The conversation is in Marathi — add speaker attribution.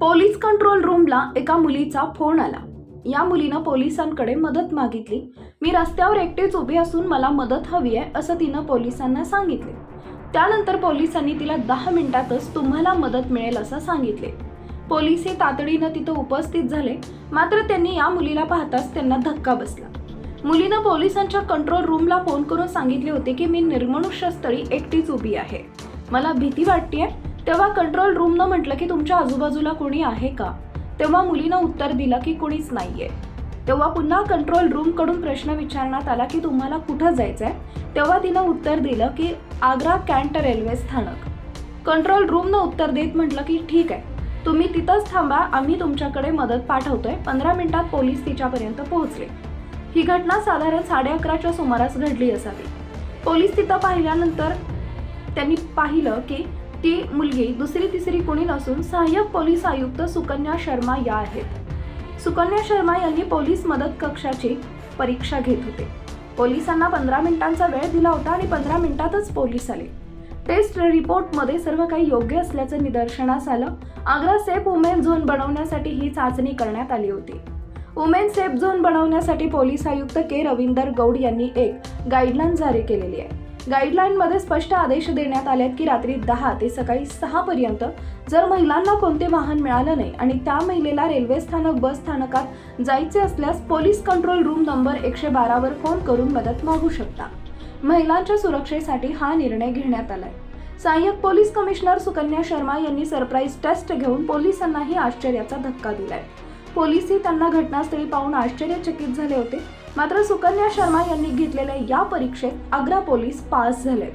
Speaker 1: पोलीस कंट्रोल रूमला एका मुलीचा फोन आला. या मुलीनं पोलिसांकडे मदत मागितली. मी रस्त्यावर एकटेच उभी असून मला मदत हवी आहे असं तिनं पोलिसांना सांगितले. त्यानंतर पोलिसांनी तिला दहा मिनिटातच तुम्हाला मदत मिळेल असं सांगितले. पोलीस हे तातडीनं तिथं उपस्थित झाले. मात्र त्यांनी या मुलीला पाहताच त्यांना धक्का बसला. मुलीनं पोलिसांच्या कंट्रोल रूमला फोन करून सांगितले होते की मी निर्मनुष्य स्थळी एकटीच उभी आहे. मला भीती वाटतेय तेव्हा कंट्रोल रूमनं म्हटलं की तुमच्या आजूबाजूला कोणी आहे का? तेव्हा मुलीनं उत्तर दिलं की कोणीच नाहीये. तेव्हा पुन्हा कंट्रोल रूमकडून प्रश्न विचारण्यात आला की तुम्हाला कुठं जायचं आहे तेव्हा तिनं उत्तर दिलं की आग्रा कॅन्ट रेल्वे स्थानक. कंट्रोल रूमनं उत्तर देत म्हटलं की ठीक आहे. तुम्ही तिथंच थांबा आम्ही तुमच्याकडे मदत पाठवतोय. पंधरा मिनिटात पोलीस तिच्यापर्यंत पोहोचले. ही घटना साधारण साडे अकराच्या सुमारास घडली असावी. पोलीस तिथं पाहिल्यानंतर त्यांनी पाहिलं की ती मुलगी दुसरी तिसरी कोणी नसून सहाय्यक पोलीस आयुक्त सुकन्या शर्मा या आहेत. सुकन्या शर्मा यांनी पोलीस मदत कक्षाची परीक्षा घेत होते. पोलिसांना पंधरा मिनिटांचा वेळ दिला होता आणि पंधरा मिनिटातच पोलीस आले. टेस्ट रिपोर्टमध्ये सर्व काही योग्य असल्याचं निदर्शनास आलं. आग्रा सेफ वुमेन झोन बनवण्यासाठी ही चाचणी करण्यात आली होती. वुमेन सेफ झोन बनवण्यासाठी पोलीस आयुक्त के. रविंदर गौड यांनी एक गाईडलाईन जारी केलेली आहे. गाईडलाईनमध्ये स्पष्ट आदेश देण्यात आले आहेत की रात्री दहा ते सकाळी सहा पर्यंत जर महिलांना कोणते वाहन मिळालं नाही आणि त्या महिलेला रेल्वे स्थानक बस स्थानकात जायचे असल्यास पोलीस कंट्रोल रूम नंबर एकशे बारावर फोन करून मदत मागू शकता. महिलांच्या सुरक्षेसाठी हा निर्णय घेण्यात आलाय. सहाय्यक पोलीस कमिशनर सुकन्या शर्मा यांनी सरप्राईज टेस्ट घेऊन पोलिसांनाही आश्चर्याचा धक्का दिलाय. पोलीसही त्यांना घटनास्थळी पाहून आश्चर्यचकित झाले होते. मात्र सुकन्या शर्मा यांनी घेतलेल्या या परीक्षेत आग्रा पोलीस पास झालेत.